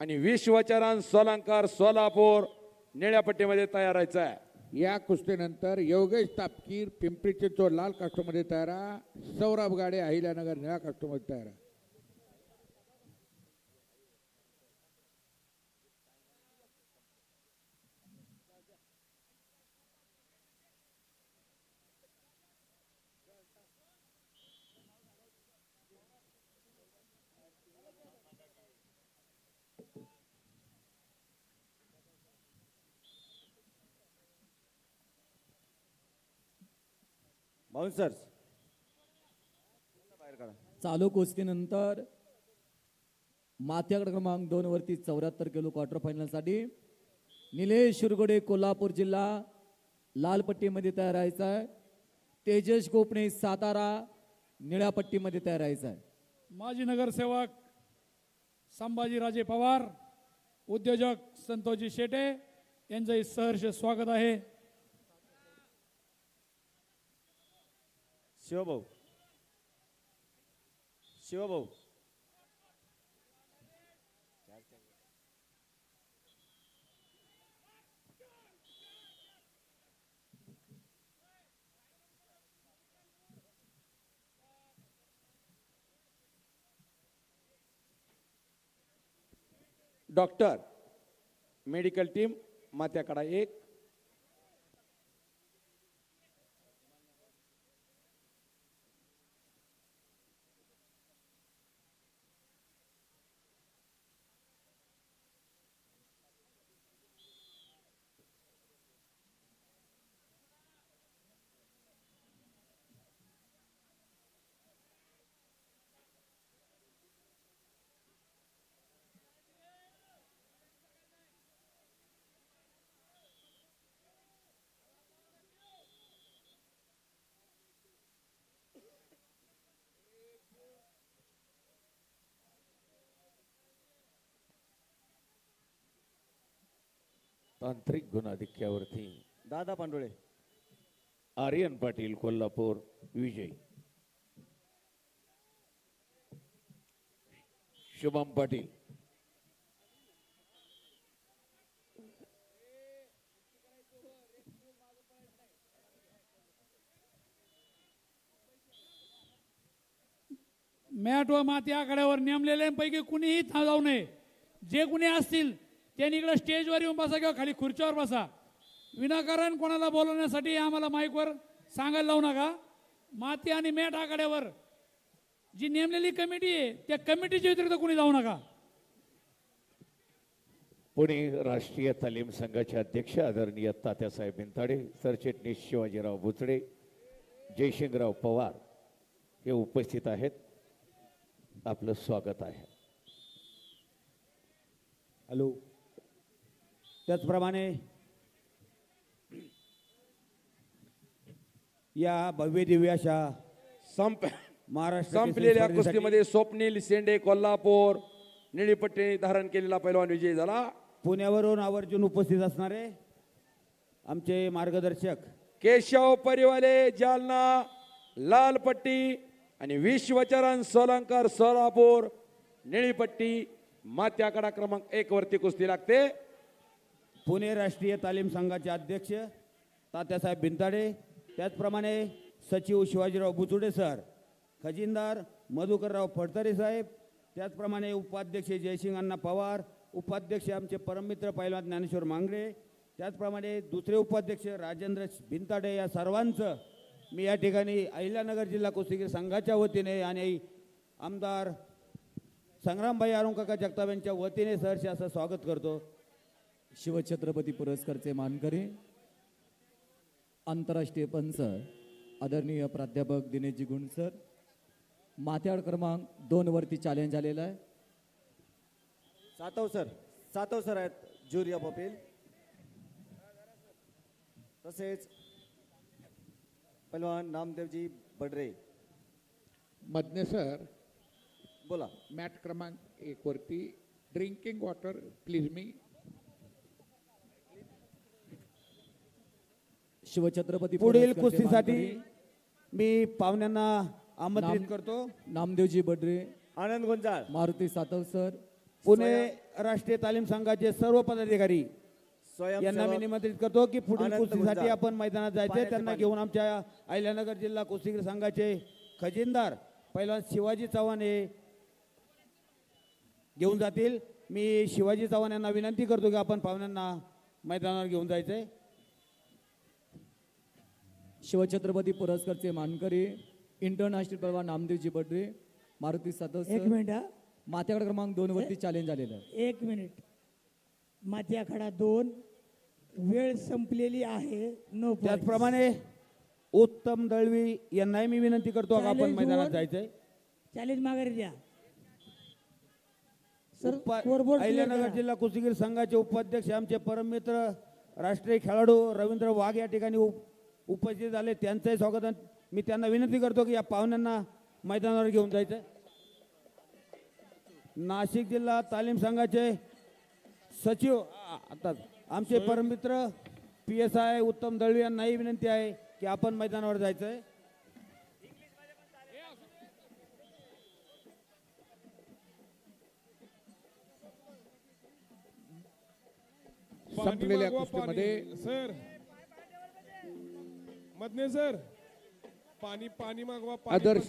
आणि विश्वचरण सोलंकर सोलापूर निळ्या पट्टीमध्ये तयार व्हायचा आहे या कुस्तीनंतर योगेश तापकीर पिंपरी चिंचवड लाल कास्टमध्ये तयार आहे. सौरभ गाडे अहिल्यानगर निळ्या कास्टमध्ये तयार बाहेर काढा चालू कुस्तीनंतर माथ्यागड क्रमांक दोन वरती चौऱ्याहत्तर किलो क्वार्टर फायनलसाठी निलेश शिरगोडे कोल्हापूर जिल्हा लाल पट्टीमध्ये तयार राहायचा आहे. तेजस कोपणे सातारा निळ्या पट्टीमध्ये तयार राहायचा आहे. माजी नगरसेवक संभाजीराजे पवार उद्योजक संतोषजी शेटे यांचंही सहर्ष स्वागत आहे. Shivbhau. Shivbhau. Doctor medical team मात्याकडा एक. तांत्रिक गुणाधिक्यावरती दादा पांडुळे. आर्यन पाटील कोल्हापूर विजय. शुभम पाटील. मॅट व माती आखाड्यावर नेमलेल्यांपैकी कुणीही जाऊ नये. जे कुणी असतील त्यांनी इकडे स्टेजवर येऊन बसा किंवा खाली खुर्चीवर बसा. विनाकारण कोणाला बोलवण्यासाठी आम्हाला माईकवर सांगायला लावू नका. माती आणि मॅट आखाड्यावर जी नेमलेली कमिटी आहे त्या कमिटीच्या व्यतिरिक्त कुणी जाऊ नका. पुणे राष्ट्रीय तालीम संघाचे अध्यक्ष आदरणीय तात्यासाहेब बिनताडे सरचिटणीस शिवाजीराव बुचडे जयशिंगराव पवार हे उपस्थित आहेत. आपलं स्वागत आहे. हॅलो. त्याचप्रमाणे या भव्य दिव्य अशा संप महाराष्ट्र संपलेल्या कुस्तीमध्ये स्वप्नील शेंडे कोल्हापूर निळी पट्टी धारण केलेला पैलवान विजयी झाला. पुण्यावरून आवर्जून उपस्थित असणारे आमचे मार्गदर्शक केशव परिवाले जालना लाल पट्टी आणि विश्वचरण सोलंकर सोलापूर निळी पट्टी मात्याकडा क्रमांक एक वरती कुस्ती लागते. पुणे राष्ट्रीय तालीम संघाचे अध्यक्ष तात्यासाहेब भिंताडे त्याचप्रमाणे सचिव शिवाजीराव बुचुडे सर खजिनदार मधुकरराव फडतरे साहेब त्याचप्रमाणे उपाध्यक्ष जयसिंग अण्णा पवार उपाध्यक्ष आमचे परममित्र पहिला ज्ञानेश्वर मांगडे त्याचप्रमाणे दुसरे उपाध्यक्ष राजेंद्र भिंताडे या सर्वांचं मी या ठिकाणी अहिल्यानगर जिल्हा कुस्तीगीर संघाच्या वतीने आणि आमदार संग्रामभाई अरुणकाका जगताप यांच्या वतीने सरशी असं स्वागत करतो. शिवछत्रपती पुरस्कारचे मानकरी आंतरराष्ट्रीय पंच आदरणीय प्राध्यापक दिनेशजी गुण सर माथ्याड क्रमांक दोन वरती चॅलेंज आलेला आहे. सातव सर सातव सर आहेत ज्युरी ऑफ अपील तसेच पहिलवान नामदेवजी बडरे. मधने सर बोला. मॅट क्रमांक एक वरती ड्रिंकिंग वॉटर प्लीज मी शिवछत्रपती पुढील कुस्तीसाठी मी पाहुण्यांना आमंत्रित करतो. नामदेवजी बडरे आनंद गुंजाळ. मारुती सातव सर पुणे राष्ट्रीय तालीम संघाचे सर्व पदाधिकारी यांना मी निमंत्रित करतो की पुढील कुस्तीसाठी. आपण मैदानात जायचे त्यांना. घेऊन आमच्या अहिल्यानगर जिल्हा कुस्तीगीर संघाचे खजिनदार पहिला शिवाजी चव्हाण हे घेऊन जातील. मी शिवाजी चव्हाण यांना विनंती करतो की आपण पाहुण्यांना मैदानावर घेऊन जायचंय. शिवछत्रपती पुरस्कारचे मानकरी इंटरनॅशनल पलवान नामदेवजी बडरे मारुती सदस्य एक मिनिट हा. माथ्याकडे क्रमांक दोन वरती चॅलेंज आलेलं आहे. एक मिनिट. माती आखाडा दोन. वेळ संपलेली आहे. नो त्याचप्रमाणे उत्तम दळवी यांनाही मी विनंती करतो की आपण Challenge मैदानात वर- जायचंय. चॅलेंज माघारी द्या. सर उपा- scoreboard clear अहिल्यानगर करा. जिल्हा कुस्तीगीर संघाचे उपाध्यक्ष आमचे परममित्र राष्ट्रीय खेळाडू रवींद्र वाघ या ठिकाणी उप- उपस्थित झाले त्यांचंही स्वागत मी त्यांना विनंती करतो की या पाहुण्यांना मैदानावर घेऊन जायचं. नाशिक जिल्हा तालीम संघाचे सचिव आता आमचे परममित्र पी एस आय उत्तम दळवी यांनाही विनंती आहे की आपण मैदानावर जायचंय. संपलेल्या कुस्तीमध्ये सर. मधने सर. पाणी पाणी मागवा पाणी आदर्श